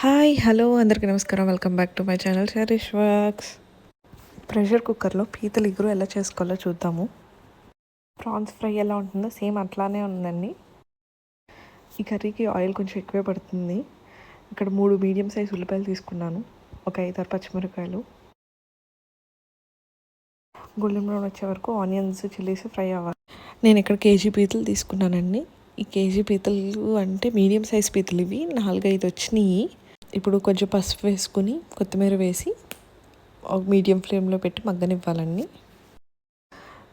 Hi hello అందరికీ నమస్కారం. Welcome back to my channel Sharish works pressure కుక్కర్లో పీతలు ఇగురు ఎలా చేసుకోవాలో చూద్దాము. ప్రాన్స్ ఫ్రై ఎలా ఉంటుందో సేమ్ అట్లానే ఉందండి. ఈ కర్రీకి ఆయిల్ కొంచెం ఎక్కువే పడుతుంది. ఇక్కడ మూడు మీడియం సైజ్ ఉల్లిపాయలు తీసుకున్నాను. ఒక ఐదారు పచ్చిమిరపకాయలు. గోల్డెన్ బ్రౌన్ వచ్చే వరకు ఆనియన్స్ చిల్లీస్ ఫ్రై అవ్వాలి. నేను ఇక్కడ కేజీ పీతలు తీసుకున్నానండి. ఈ కేజీ పీతలు అంటే మీడియం సైజ్ పీతలు ఇవి. నాలుగైదు వచ్చినాయి. ఇప్పుడు కొంచెం పసుపు వేసుకుని కొత్తిమీర వేసి ఒక మీడియం ఫ్లేమ్లో పెట్టి మగ్గనివ్వాలండి.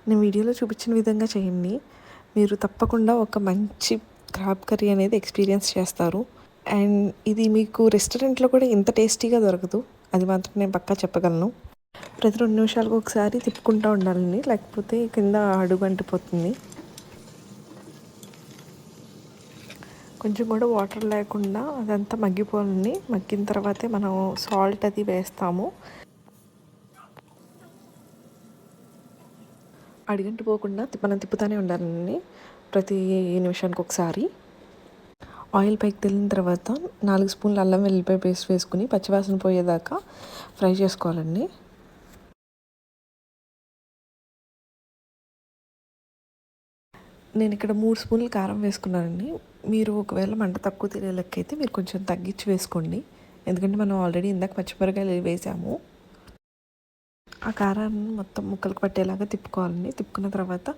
నేను వీడియోలో చూపించిన విధంగా చేయండి. మీరు తప్పకుండా ఒక మంచి క్రాబ్ కర్రీ అనేది ఎక్స్పీరియన్స్ చేస్తారు. అండ్ ఇది మీకు రెస్టారెంట్లో కూడా ఇంత టేస్టీగా దొరకదు. అది మాత్రం నేను పక్కా చెప్పగలను. ప్రతి రెండు నిమిషాలకు ఒకసారి తిప్పుకుంటూ ఉండాలండి. లేకపోతే కింద అడుగు అంటిపోతుంది. కొంచెం కూడా వాటర్ లేకుండా అదంతా మగ్గిపోవాలండి మగ్గిన తర్వాతే మనం సాల్ట్ అది వేస్తాము. అడిగంటి పోకుండా మనం తిప్పుతూనే ఉండాలండి ప్రతి నిమిషానికి ఒకసారి. ఆయిల్ పైకి తెలిన తర్వాత నాలుగు స్పూన్లు అల్లం వెల్లిపాయ పేస్ట్ వేసుకుని పచ్చివాసన పోయేదాకా ఫ్రై చేసుకోవాలండి. నేను ఇక్కడ మూడు స్పూన్లు కారం వేసుకున్నానండి. మీరు ఒకవేళ మంట తక్కువ తినే లెక్క అయితే మీరు కొంచెం తగ్గించి వేసుకోండి. ఎందుకంటే మనం ఆల్రెడీ ఇందాక పచ్చిమిరకాయలు వేసాము. ఆ కారాన్ని మొత్తం ముక్కలకు పట్టేలాగా తిప్పుకోవాలండి. తిప్పుకున్న తర్వాత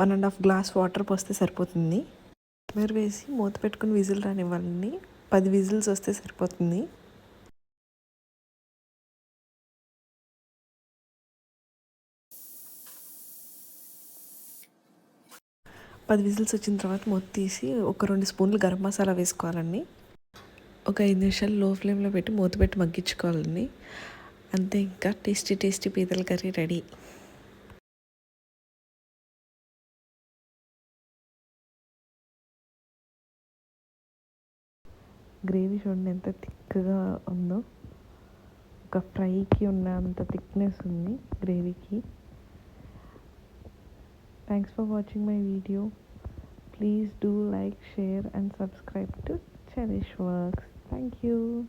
one and half glass water పోస్తే సరిపోతుంది. మీరు వేసి మూత పెట్టుకుని విజిల్ రానివ్వాలండి పది విజిల్స్ వస్తే సరిపోతుంది. పది విజిల్స్ వచ్చిన తర్వాత మొత్తం తీసి ఒక రెండు స్పూన్లు గరం మసాలా వేసుకోవాలండి. ఒక ఐదు నిమిషాలు లో ఫ్లేమ్లో పెట్టి మూత పెట్టి మగ్గించుకోవాలండి. అంతే ఇంకా టేస్టీ టేస్టీ పీతల కర్రీ రెడీ. గ్రేవీ చూడండి ఎంత థిక్గా ఉందో. ఒక ఫ్రైకి ఉన్న అంత థిక్నెస్ ఉంది గ్రేవీకి. Thanks for watching my video please do like share and subscribe to cherish works. Thank you